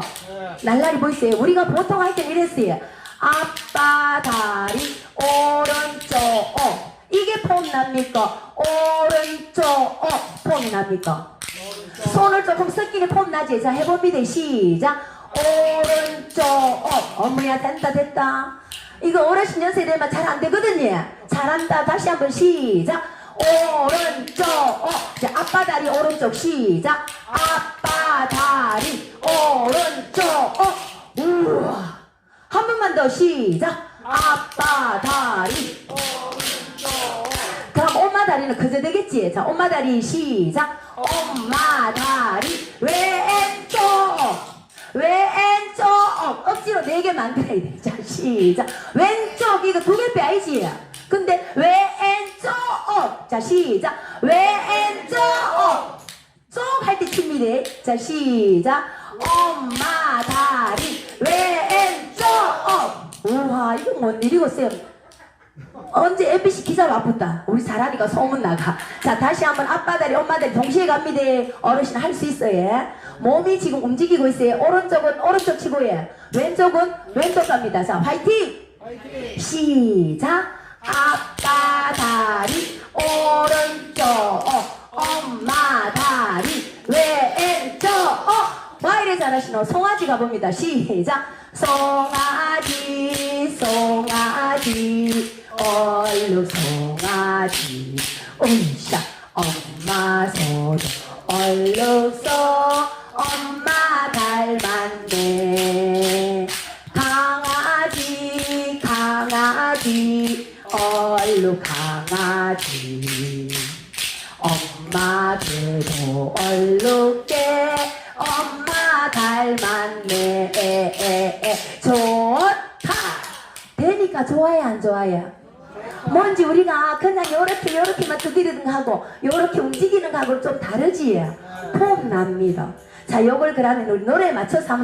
납니까? 날라리 보이세요? 우리가 보통 할 때 이랬어요. 아빠 다리 오른쪽 어. 이게 폼 납니까? 오른쪽 어. 폼이 납니까? 손을 조금 섞이게 폼 나지? 자 해봅니다. 시작. 오른쪽 어. 어머야 된다 됐다. 이거 어르신 연세 되면 잘안 되거든요. 잘한다. 다시 한번 시작. 오른쪽 어. 자 아빠 다리 오른쪽 시작. 아빠 다리 오른쪽 어. 우와. 한 번만 더 시작. 아빠 다리 그럼 엄마 다리는 그저 되겠지? 자, 엄마 다리 시작. 엄마 다리 왼쪽 왼쪽 억지로 네 개 만들어야 돼. 자, 시작. 왼쪽 이거 두 개 빼야지. 근데 왼쪽 자, 시작. 왼쪽 쪽 할 때 칩니다. 자, 시작. 엄마 다리 우 와, 이거 뭔 일이고 쌤. 언제 MBC 기사 와붙다. 우리 사라리가 소문 나가. 자, 다시 한번 아빠 다리, 엄마 다리 동시에 갑니다. 어르신 할 수 있어요. 몸이 지금 움직이고 있어요. 오른쪽은 오른쪽 치고요. 왼쪽은 왼쪽 갑니다. 자, 화이팅! 시작. 아빠 다리, 오른쪽, 어, 엄마 다리, 왼쪽, 어. 와 이래 잘하시노 송아지 가봅니다 시작 송아지 송아지 얼룩 송아지 음샤 엄마 소도 얼룩 소 엄마 닮았네 강아지 강아지 얼룩 강아지. 엄마 들도 얼룩게 엄마 닮았네 에 에에 좋다 좋아요 안 좋아요 뭔지 우리가 그냥 요렇게 요렇게만 두드리는 거 하고 요렇게 움직이는 거하고 좀 다르지? 폼 납니다. 자 요걸 그러면 우리 노래에 맞춰서 한번